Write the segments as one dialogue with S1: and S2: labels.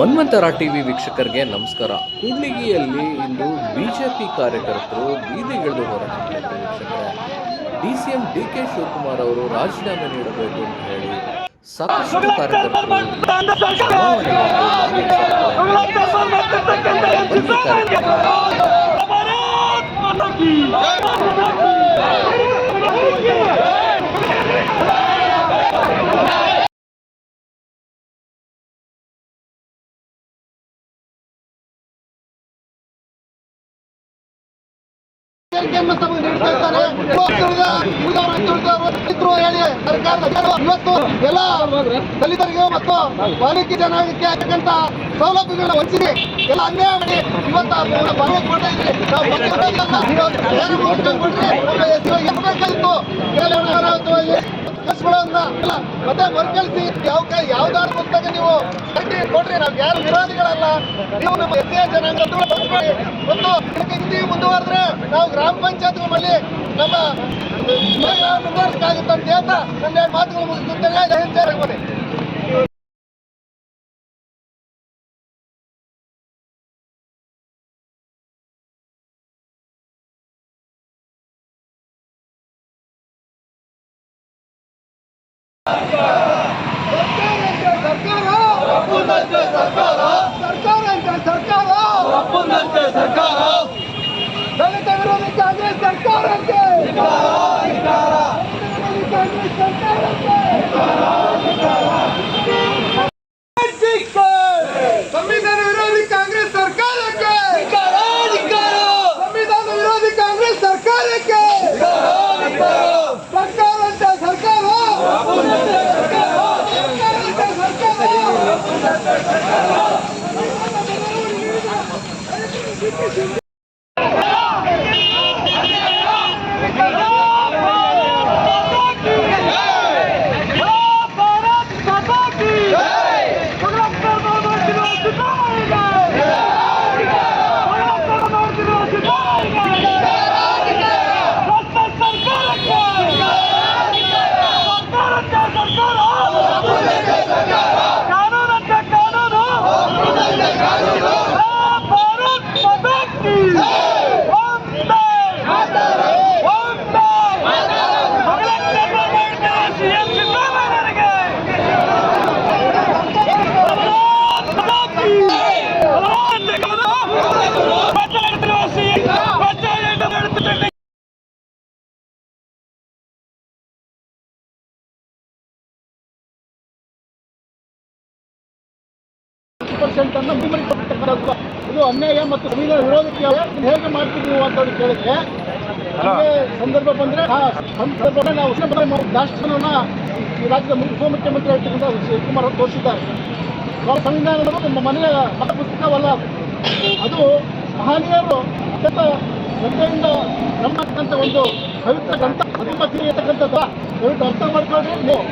S1: ಮನ್ವಂತರ TV ವೀಕ್ಷಕರಿಗೆ ನಮಸ್ಕಾರ. ಕೂಡ್ಲಿಗಿಯಲ್ಲಿ ಇಂದು BJP ಕಾರ್ಯಕರ್ತರು ಬೀದಿಗಿಳಿದು ಹೋರಾಟ ವೀಕ್ಷಕರೇ D C M D K Shivakumar ಅವರು ರಾಜೀನಾಮೆ ನೀಡಬೇಕು ಅಂತ ಹೇಳಿ ಸಾಕಷ್ಟು ಕಾರ್ಯಕರ್ತರು.
S2: ಹೇಳಿ ಇವತ್ತು ಎಲ್ಲ ದಲಿತರಿಗೆ ಮತ್ತು ಬಾಲಿಕೆ ಜನಾಂಗಕ್ಕೆ ಆಗತಕ್ಕಂತ ಸೌಲಭ್ಯಗಳನ್ನ ವಂಚಿಸಿ, ಎಲ್ಲ ಅನ್ಯಾಯ ಮಾಡಿ ಇವತ್ತು ನಾವು ಮತ್ತೆ ಮರುಕಳಿಸಿ, ಯಾವ ಯಾವ್ದಾದ್ರು ಪುಸ್ತಕ ನೀವು ಕೊಡ್ರಿ ನಾವು ಯಾರು ವಿರೋಧಿಗಳಲ್ಲ. ನೀವು ನಮ್ಮ ಎಸ್ ಜನಾಂಗ ಮತ್ತು ಹಿಂದಿ ಮುಂದುವರೆದ್ರೆ ನಾವು ಗ್ರಾಮ ಪಂಚಾಯತ್ಗಳಲ್ಲಿ ನಮ್ಮ ಮುಂದುವರಿಸಕ್ಕಾಗುತ್ತೆ ಅಂತ ನನ್ನ ಎರಡು ಮಾತುಗಳು ಮುಗಿಸುತ್ತೇನೆ ಜಯ ಹಿಂದ್ ಜಯ ರಘುಪತಿ. ದಲಿತ ವಿರೋಧಿ ಕಾಂಗ್ರೆಸ್ ಸರ್ಕಾರಕ್ಕೆ ಕಾಂಗ್ರೆಸ್ ಪರ್ಸೆಂಟ್ ಅನ್ನು ಕೊಟ್ಟಿರ್ತಕ್ಕಂಥದ್ದು ಇದು ಅನ್ಯಾಯ ಮತ್ತು ಸಂವಿಧಾನ ವಿರೋಧಕ್ಕೆ ಹೇಗೆ ಮಾಡ್ತೀವಿ ನೀವು ಅಂತ ಕೇಳಿದ್ರೆ ಸಂದರ್ಭ ಬಂದ್ರೆ ಆ ಸಂದರ್ಭ ನಾವು ರಾಷ್ಟ್ರವನ್ನ ಈ ರಾಜ್ಯದ ಉಪಮುಖ್ಯಮಂತ್ರಿ ಆಗಿರ್ತಕ್ಕಂಥ ಶಿವಕುಮಾರ್ ಅವರು ತೋರಿಸಿದ್ದಾರೆ. ಅವರ ಸಂವಿಧಾನ ನಮ್ಮ ಮನೆಯ ಮತ ಪುಸ್ತಕವಲ್ಲ ಅದು. ಮಹನೀಯರು ಅತ್ಯಂತ ಶ್ರದ್ಧೆಯಿಂದ ನಂಬತಕ್ಕಂಥ ಒಂದು ಪವಿತ್ರ ಗ್ರಂಥ ತುಂಬ ಇರತಕ್ಕಂಥದ್ದು. ದಯವಿಟ್ಟು ಅರ್ಥ ಮಾಡ್ಕೊಳ್ಳಿ. ನೀವು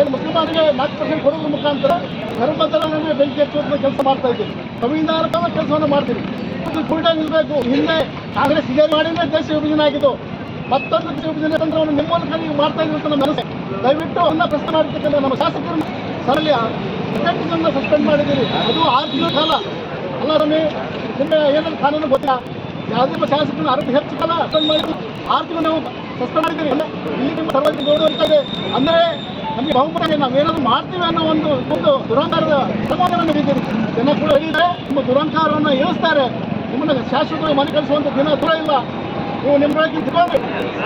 S2: ಏನು ಮುಸಲ್ಮಾನರಿಗೆ ನಾಲ್ಕು ಪರ್ಸೆಂಟ್ ಕೊಡೋದ್ರ ಮುಖಾಂತರ ಧರ್ಮದಲ್ಲೇ ಬೆಂಕಿ ಹಚ್ಚುವಂಥ ಕೆಲಸ ಮಾಡ್ತಾ ಇದ್ದೀವಿ ಸಂವಿಧಾನದ ಕೆಲಸವನ್ನು ಮಾಡ್ತೀವಿ ಇದು ಕೂಡ ನಿಲ್ಲಬೇಕು ಹಿಂದೆ ಕಾಂಗ್ರೆಸ್ ಇದೇ ಮಾಡಿದ್ರೆ ದೇಶ ವಿಭಜನೆ ಆಗಿದ್ದು, ಮತ್ತೊಂದು ದೇಶ ವಿಭಜನೆ ತಂತ್ರವನ್ನು ನಿಮ್ಮ ಮೂಲಕ ನೀವು ಮಾಡ್ತಾ ಇದ್ದೀವಿ ಅಂತ ನಮ್ಮ ಮನಸ್ಸು. ದಯವಿಟ್ಟು ಅವನ್ನ ಪ್ರಶ್ನೆ ಮಾಡಿರ್ತಕ್ಕಂಥ ನಮ್ಮ ಶಾಸಕರು ಸರಳಿ ಟಿಕೆಟ್ಗಳನ್ನ ಸಸ್ಪೆಂಡ್ ಮಾಡಿದ್ದೀರಿ. ಅದು ಆರು ತಿಂಗಳ ಕಾಲ. ಅಲ್ಲ ರಮಿ, ನಿಮಗೆ ಏನಾದ್ರು ಕಾನೂನು ಗೊತ್ತಿಲ್ಲ ಯಾವುದೇ ಶಾಸಕರು ಶಾಸಕರನ್ನ ಅರ್ಧ ಹೆಚ್ಚು ಕಾಲ ಸಸ್ಪೆಂಡ್ ಮಾಡಿದ್ರು ಆರು ತಿಂಗಳು ನಾವು ಸಸ್ಪೆಂಡ್ ಮಾಡಿದ್ದೀರಿ. ಇಲ್ಲಿ ನಿಮ್ಮ ಸರ್ವಜ್ಞ ಗೌರವ ಇರ್ತದೆ ಅಂದರೆ ನಮಗೆ ಬಹುಮಾನ ಇದೆ, ನಾವು ಏನಾದ್ರು ಮಾಡ್ತೀವಿ ಅನ್ನೋ ಒಂದು ಒಂದು ದುರಂಕಾರದ ಪ್ರಮಾಣವನ್ನು ನಡೀತೀರಿ ಜನ ಕೂಡ ಹೇಳಿದ್ರೆ ನಿಮ್ಮ ದುರಂಕಾರವನ್ನು ಇಳಿಸ್ತಾರೆ. ನಿಮ್ಮನ್ನ ಶಾಶ್ವತವಾಗಿ ಮನೆ ಕಳಿಸುವಂತ ದಿನ ಕೂಡ ಇಲ್ಲ. ನೀವು ನಿಮ್ಮೊಳಗೆ ಇಟ್ಕೊಂಡು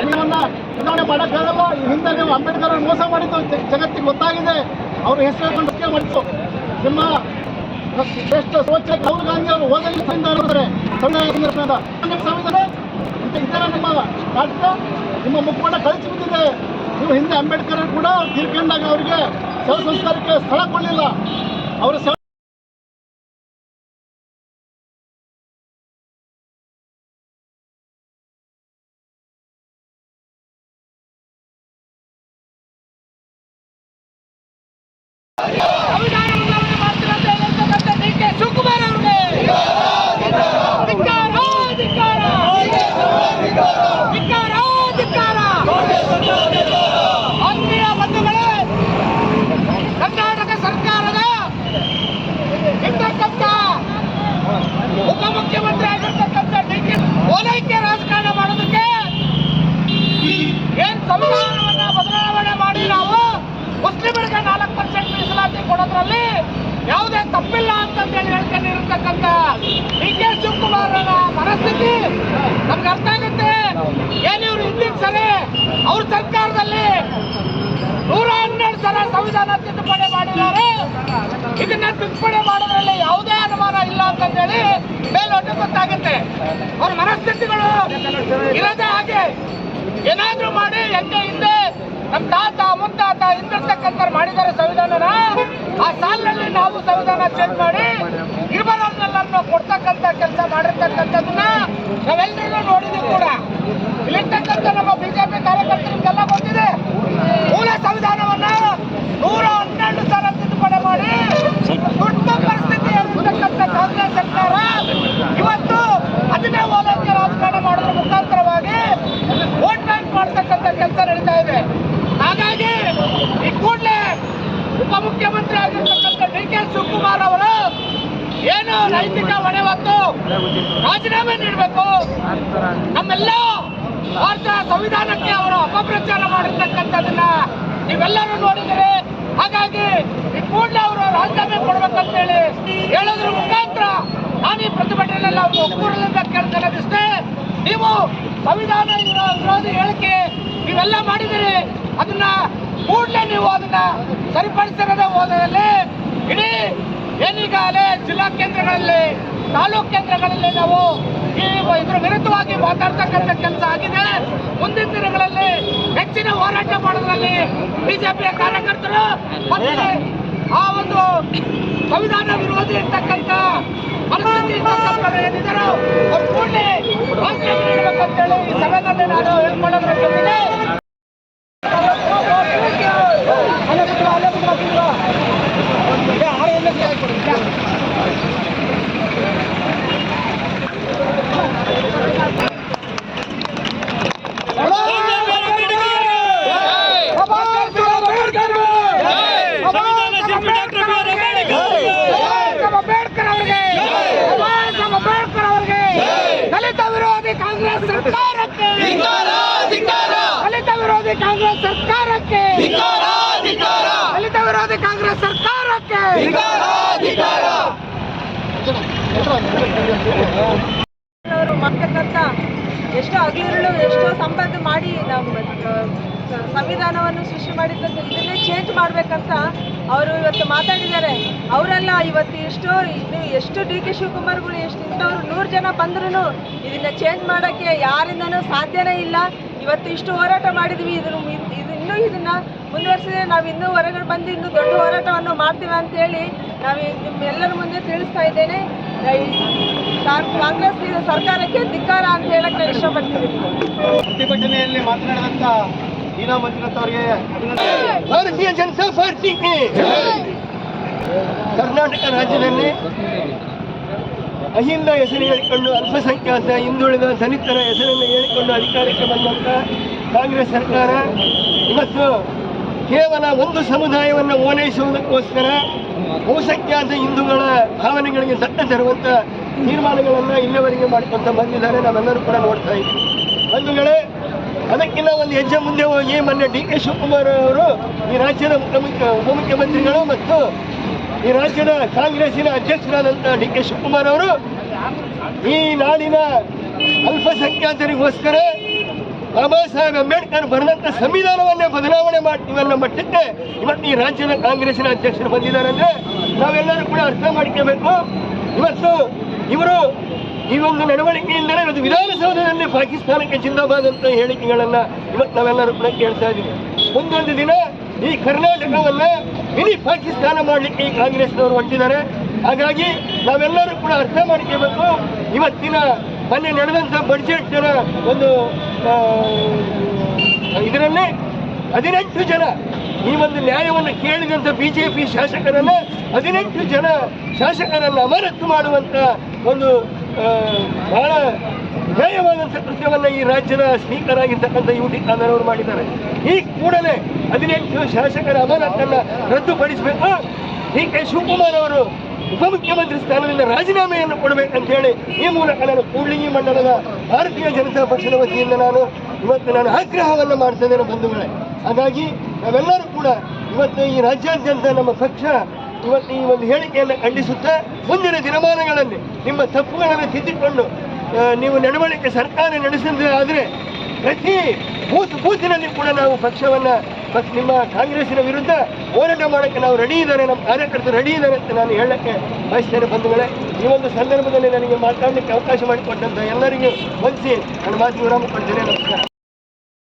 S2: ನಿಮ್ಮನ್ನ ಚುನಾವಣೆ ಮಾಡೋಕ್ಕಾಗಲ್ಲ ಹಿಂದೆ ನೀವು ಅಂಬೇಡ್ಕರ್ ಮೋಸ ಮಾಡಿದ್ದು ಜಗತ್ತಿಗೆ ಗೊತ್ತಾಗಿದೆ. ಅವ್ರ ಹೆಸರು ಮುಖ್ಯ ಮಾಡಿತ್ತು ನಿಮ್ಮ ಶ್ರೇಷ್ಠ ಸ್ವಚ್ಛ ರಾಹುಲ್ ಗಾಂಧಿ ಅವರು ಓದಲಿ ಸಂವಿಧಾನ ಸಂವಿಧಾನ ನಿಮ್ಮ ಸಂವಿಧಾನ ಇದರ ನಿಮ್ಮ ನಿಮ್ಮ ಮುಖಪಟ ಕಳಿಸಿ ಬಿದ್ದಿದೆ. ಹಿಂದೆ ಅಂಬೇಡ್ಕರ್ ಕೂಡ ತೀರ್ಕೊಂಡಾಗ ಅವರಿಗೆ ಶವ ಸಂಸ್ಕಾರಕ್ಕೆ ಸ್ಥಳ ಕೊಡಲಿಲ್ಲ. ಅವರ
S3: ಶಿವಕುಮಾರ್ ಅವ್ರಿಗೆ ಧಿಕ್ಕಾರ ಧಿಕ್ಕಾರ ಧಿಕ್ಕಾರ ಧಿಕ್ಕಾರ ಆತ್ಮೀಯ ಬಂಧುಗಳೇ ಕರ್ನಾಟಕ ಸರ್ಕಾರದ ಇಂಥ
S4: ಅವ್ರ ಸರ್ಕಾರದಲ್ಲಿ ನೂರ ಹನ್ನೆರಡು ಸಲ ಸಂವಿಧಾನ ತಿದ್ದುಪಡಿ ಮಾಡಿದ್ದಾರೆ ಇದನ್ನ ತಿದ್ದುಪಡಿ ಮಾಡೋದ್ರಲ್ಲಿ ಯಾವುದೇ ಅನುಮಾನ ಇಲ್ಲ ಅಂತಂದೇಳಿ ಮೇಲೊಟ್ಟು ಗೊತ್ತಾಗುತ್ತೆ. ಅವ್ರ ಮನಸ್ಥಿತಿಗಳು ಇರದೇ ಹಾಗೆ ಏನಾದ್ರೂ ಮಾಡಿ ಹೆಂಗೆ ಹಿಂದೆ ನಮ್ಮ ತಾತ ಮುತ್ತಾತ ಹಿಂದಿರ್ತಕ್ಕಂಥ ಮಾಡಿದ್ದಾರೆ ಸಂವಿಧಾನನ ಆ ಸಾಲಿನಲ್ಲಿ ನಾವು ಸಂವಿಧಾನ ಚೇಂಜ್ ಮಾಡಿ ಇರ್ಬರೋರ್ನೆಲ್ಲರನ್ನು ಕೊಡ್ತಕ್ಕಂಥ ಕೆಲಸ ಮಾಡಿರ್ತಕ್ಕಂಥದ್ದನ್ನ ನಾವೆಲ್ಲರೂ ನೋಡಿದ್ವಿ ಕೂಡ ಇಲ್ಲಿರ್ತಕ್ಕಂಥ ನಮ್ಮ ಬಿಜೆಪಿ ಕಾರ್ಯಕರ್ತರಿಗೆಲ್ಲ ಗೊತ್ತಿದೆ ಮೂಲ ಸಂವಿಧಾನವನ್ನ ನೂರ ಹನ್ನೆರಡು ಸಲ ತಿದ್ದುಪಡಿ ಮಾಡಿ ತುರ್ತು ಪರಿಸ್ಥಿತಿ ಇರ್ತಕ್ಕಂಥ ಕಾಂಗ್ರೆಸ್ ಸರ್ಕಾರ ಇವತ್ತು ಅದನ್ನೇ ಓಲೈಕೆ ರಾಜಕಾರಣ ಮಾಡೋದ್ರ ಮುಖಾಂತರವಾಗಿ ವೋಟ್ ಬ್ಯಾಂಕ್ ಮಾಡ್ತಕ್ಕಂಥ ಕೆಲಸ ನಡೀತಾ ಇದೆ ಹಾಗಾಗಿ ಈ ಕೂಡಲೇ ಉಪಮುಖ್ಯಮಂತ್ರಿ ಆಗಿರ್ತಕ್ಕಂಥ ಡಿ ಕೆ ಶಿವಕುಮಾರ್ ಅವರು ಏನು ನೈತಿಕ ಹೊಣೆ ಹೊತ್ತು ರಾಜೀನಾಮೆ ನೀಡಬೇಕು ನಮ್ಮೆಲ್ಲ ಭಾರತ ಸಂವಿಧಾನಕ್ಕೆ ಅವರು ಅಪಪ್ರಚಾರ ಮಾಡಿರ್ತಕ್ಕಂಥದನ್ನ ನೀವೆಲ್ಲರೂ ನೋಡಿದರೆ ಹಾಗಾಗಿ ಈ ಕೂಡಲೇ ಅವರು ರಾಜೀನಾಮೆ ಕೊಡ್ಬೇಕಂತ ಹೇಳಿ ಹೇಳೋದ್ರ ಮುಖಾಂತರ ನಾನು ಈ ಪ್ರತಿಭಟನೆಲ್ಲ ಒಕ್ಕೂರದಿಂದ ಕೇಳ್ಕೊಳ್ಳೋದಿಷ್ಟೇ ನೀವು ಸಂವಿಧಾನ ವಿರೋಧಿ ಹೇಳಿಕೆ ನೀವೆಲ್ಲ ಮಾಡಿದಿರಿ ಅದನ್ನ ಕೂಡಲೇ ನೀವು ಅದನ್ನ ಸರಿಪಡಿಸಿರದ ಹೋದಲ್ಲಿ ಇಡೀ ಏನೀಗಾಗಲೇ ಜಿಲ್ಲಾ ಕೇಂದ್ರಗಳಲ್ಲಿ, ತಾಲೂಕು ಕೇಂದ್ರಗಳಲ್ಲಿ ನಾವು ಈ ಇದ್ರ ವಿರುದ್ಧವಾಗಿ ಮಾತಾಡ್ತಕ್ಕಂಥ ಕೆಲಸ ಆಗಿದೆ. ಮುಂದಿನ ದಿನಗಳಲ್ಲಿ ಹೆಚ್ಚಿನ ಹೋರಾಟ ಮಾಡೋದ್ರಲ್ಲಿ ಬಿಜೆಪಿಯ ಕಾರ್ಯಕರ್ತರು ಆ ಒಂದು ಸಂವಿಧಾನ ವಿರೋಧಿ ಇರ್ತಕ್ಕಂಥ ಪರಿಸ್ಥಿತಿ ಏನಿದ್ದಾರೋ ಅವ್ರು ಕೂಡಲೇ ಈ ಸಭೆಯಲ್ಲಿ ನಾನು ಹೇಳ್ಕೊಳ್ಳೋದ್ರ ಜೊತೆಗೆ ಅಂಬೇಡ್ಕರ್ ಅವರಿಗೆ ಅಂಬೇಡ್ಕರ್ ಅವರಿಗೆ ದಲಿತ ವಿರೋಧಿ ಕಾಂಗ್ರೆಸ್ ಸರ್ಕಾರಕ್ಕೆ ದಲಿತ ವಿರೋಧಿ ಕಾಂಗ್ರೆಸ್ ಸರ್ಕಾರಕ್ಕೆ. ದಲಿತ ವಿರೋಧಿ ಕಾಂಗ್ರೆಸ್ ಸರ್ಕಾರಕ್ಕೆ.
S5: ಅವರು ಮಾಡ್ತಕ್ಕಂಥ ಎಷ್ಟೋ ಹಗಲಿರುಳು ಎಷ್ಟೋ ಸಂಪತ್ತು ಮಾಡಿ ನಮ್ಮ ಸಂವಿಧಾನವನ್ನು ಸೃಷ್ಟಿ ಮಾಡಿದ್ದನ್ನು ಇದನ್ನೇ ಚೇಂಜ್ ಮಾಡ್ಬೇಕಂತ ಅವರು ಇವತ್ತು ಮಾತಾಡಿದ್ದಾರೆ. ಅವರೆಲ್ಲ ಇವತ್ತು ಎಷ್ಟೋ ಇಲ್ಲಿ ಎಷ್ಟು ಡಿ ಕೆ ಶಿವಕುಮಾರ್ಗಳು ಎಷ್ಟು ಇಂಥವ್ರು ನೂರು ಜನ ಬಂದ್ರೂ ಇದನ್ನ ಚೇಂಜ್ ಮಾಡೋಕ್ಕೆ ಯಾರಿಂದನೂ ಸಾಧ್ಯನೇ ಇಲ್ಲ. ಇವತ್ತು ಇಷ್ಟು ಹೋರಾಟ ಮಾಡಿದ್ವಿ ಇದನ್ನು ಇದು ಇನ್ನೂ ಇದನ್ನ ಮುಂದುವರಿಸಿದ್ರೆ ನಾವು ಇನ್ನೂ ಹೊರಗಡೆ ಬಂದು ಇನ್ನೂ ದೊಡ್ಡ ಹೋರಾಟವನ್ನು ಮಾಡ್ತೀವಿ ಅಂತೇಳಿ ನಾವು ನಿಮ್ಮೆಲ್ಲರ ಮುಂದೆ ತಿಳಿಸ್ತಾ ಇದ್ದೇನೆ. ಕಾಂಗ್ರೆಸ್ ಇದು ಸರ್ಕಾರಕ್ಕೆ ಧಿಕ್ಕಾರ ಅಂತ ಹೇಳಕ್ಕೆ ನಾನು ಇಷ್ಟಪಡ್ತೀನಿ.
S2: ಪ್ರತಿಭಟನೆಯಲ್ಲಿ ಮಾತನಾಡಿದಂತ ಹೀನಾ ಮಂಜುನಾಥ್ ಅವರಿಗೆ ಅಭಿನಂದನೆ.
S6: ಭಾರತೀಯ ಜನತಾ ಕರ್ನಾಟಕ ರಾಜ್ಯದಲ್ಲಿ ಅಹಿಂದ ಹೆಸರು ಹೇಳಿಕೊಂಡು ಅಲ್ಪಸಂಖ್ಯಾತ, ಹಿಂದುಳಿದ ದಲಿತರ ಹೆಸರನ್ನು ಹೇಳಿಕೊಂಡು ಅಧಿಕಾರಕ್ಕೆ ಬಂದಂಥ ಕಾಂಗ್ರೆಸ್ ಸರ್ಕಾರ. ಇವತ್ತು ಕೇವಲ ಒಂದು ಸಮುದಾಯವನ್ನು ಓಲೈಸುವುದಕ್ಕೋಸ್ಕರ ಬಹುಸಂಖ್ಯಾತ ಹಿಂದೂಗಳ ಭಾವನೆಗಳಿಗೆ ದಟ್ಟ ತರುವಂಥ ತೀರ್ಮಾನಗಳನ್ನು ಇಲ್ಲಿವರೆಗೆ ಮಾಡಿಕೊಂತ ಬಂದಿದ್ದಾರೆ. ನಾವೆಲ್ಲರೂ ಕೂಡ ನೋಡ್ತಾ ಇದ್ದೀವಿ. ಬಂಧುಗಳೇ, ಅದಕ್ಕಿಂತ ಒಂದು ಹೆಜ್ಜೆ ಮುಂದೆ ಹೋಗಿ, ಮೊನ್ನೆ ಡಿ ಕೆ ಶಿವಕುಮಾರ್ ಅವರು ಈ ರಾಜ್ಯದ ಉಪಮುಖ್ಯ, ಉಪಮುಖ್ಯಮಂತ್ರಿಗಳು ಮತ್ತು ಈ ರಾಜ್ಯದ ಕಾಂಗ್ರೆಸ್ಸಿನ ಅಧ್ಯಕ್ಷರಾದಂಥ ಡಿ ಕೆ ಶಿವಕುಮಾರ್ ಅವರು ಈ ನಾಡಿನ ಅಲ್ಪಸಂಖ್ಯಾತರಿಗೋಸ್ಕರ ಬಾಬಾ ಸಾಹೇಬ್ ಅಂಬೇಡ್ಕರ್ ಬರೆದಂಥ ಸಂವಿಧಾನವನ್ನೇ ಬದಲಾವಣೆ ಮಾಡ್ತೀವಿ ಅನ್ನೋ ಮಟ್ಟಕ್ಕೆ ಇವತ್ತು ಈ ರಾಜ್ಯದ ಕಾಂಗ್ರೆಸ್ಸಿನ ಅಧ್ಯಕ್ಷರು ಬಂದಿದ್ದಾರೆ ಅಂದ್ರೆ ನಾವೆಲ್ಲರೂ ಕೂಡ ಅರ್ಥ ಮಾಡ್ಕೋಬೇಕು. ಇವತ್ತು ಇವರು ಈ ಒಂದು ನಡವಳಿಕೆಯಿಂದಲೇ ಇವತ್ತು ವಿಧಾನಸೌಧದಲ್ಲಿ ಪಾಕಿಸ್ತಾನಕ್ಕೆ ಜಿಂದಾಬಾದ್ ಹೇಳಿಕೆಗಳನ್ನ ಇವತ್ತು ನಾವೆಲ್ಲರೂ ಕೂಡ ಕೇಳ್ತಾ ಇದ್ದೀವಿ. ಮುಂದೊಂದು ದಿನ ಈ ಕರ್ನಾಟಕವನ್ನ ಮಿನಿ ಪಾಕಿಸ್ತಾನ ಮಾಡಲಿಕ್ಕೆ ಈ ಕಾಂಗ್ರೆಸ್ನವರು ಹೊಂಟಿದ್ದಾರೆ ಹಾಗಾಗಿ ನಾವೆಲ್ಲರೂ ಕೂಡ ಅರ್ಥ ಮಾಡ್ಕೋಬೇಕು. ಇವತ್ತಿನ ಮೊನ್ನೆ ನಡೆದಂಥ ಬಡ್ಜೆಟ್ ಒಂದು ಇದರಲ್ಲಿ ಹದಿನೆಂಟು ಜನ, ಈ ಒಂದು ನ್ಯಾಯವನ್ನು ಕೇಳಿದಂಥ ಬಿ ಜೆ ಪಿ ಶಾಸಕರನ್ನು ಹದಿನೆಂಟು ಜನ ಶಾಸಕರನ್ನು ಅಮಾನತು ಮಾಡುವಂತ ಒಂದು ಬಹಳ ಧ್ಯೇಯವಾದಂಥ ಕೃತ್ಯವನ್ನು ಈ ರಾಜ್ಯದ ಸ್ಪೀಕರ್ ಆಗಿರ್ತಕ್ಕಂಥ ಯು ಟಿ ಖಾದರ್ ಮಾಡಿದ್ದಾರೆ. ಈ ಕೂಡಲೇ ಹದಿನೆಂಟು ಶಾಸಕರ ಅಮಾನತನ್ನು ರದ್ದುಪಡಿಸಬೇಕು. ಡಿ ಕೆ ಶಿವಕುಮಾರ್ ಅವರು ಉಪಮುಖ್ಯಮಂತ್ರಿ ಸ್ಥಾನದಿಂದ ರಾಜೀನಾಮೆಯನ್ನು ಕೊಡಬೇಕಂತ ಹೇಳಿ ಈ ಮೂಲಕ ನಾನು ಕೂಡ್ಲಿಗಿ ಮಂಡಲದ ಭಾರತೀಯ ಜನತಾ ಪಕ್ಷದ ವತಿಯಿಂದ ನಾನು ಇವತ್ತು ನಾನು ಆಗ್ರಹವನ್ನು ಮಾಡ್ತೇನೆ ಇದ್ದೇನೆ ಬಂಧುಗಳೇ. ಹಾಗಾಗಿ ನಾವೆಲ್ಲರೂ ಕೂಡ ಇವತ್ತು ಈ ರಾಜ್ಯಾದ್ಯಂತ ನಮ್ಮ ಪಕ್ಷ ಇವತ್ತು ಈ ಒಂದು ಹೇಳಿಕೆಯನ್ನು ಖಂಡಿಸುತ್ತಾ ಮುಂದಿನ ದಿನಮಾನಗಳಲ್ಲಿ ನಿಮ್ಮ ತಪ್ಪುಗಳನ್ನು ತಿದ್ದಿಕೊಂಡು ನೀವು ನಡವಳಿಕೆ ಸರ್ಕಾರ ನಡೆಸಿದ್ರೆ ಆದರೆ ಪ್ರತಿ ಬೂತ್ ಬೂತಿನಲ್ಲಿ ಕೂಡ ನಾವು ಪಕ್ಷವನ್ನು ಮತ್ತು ನಿಮ್ಮ ಕಾಂಗ್ರೆಸ್ಸಿನ ವಿರುದ್ಧ ಹೋರಾಟ ಮಾಡೋಕ್ಕೆ ನಾವು ರೆಡಿ ಇದ್ದಾರೆ. ನಮ್ಮ ಕಾರ್ಯಕರ್ತರು ರೆಡಿ ಇದ್ದಾರೆ ಅಂತ ನಾನು ಹೇಳಕ್ಕೆ ಬಯಸ್ತೇನೆ ಬಂಧುಗಳೇ. ಈ ಒಂದು ಸಂದರ್ಭದಲ್ಲಿ ನನಗೆ ಮಾತಾಡಲಿಕ್ಕೆ ಅವಕಾಶ ಮಾಡಿಕೊಟ್ಟಂತ ಎಲ್ಲರಿಗೂ ವಂದಿಸಿ ನನ್ನ ಮಾತು ವಿರಾಮ ಕೊಡ್ತೇನೆ. ನಮಸ್ಕಾರ.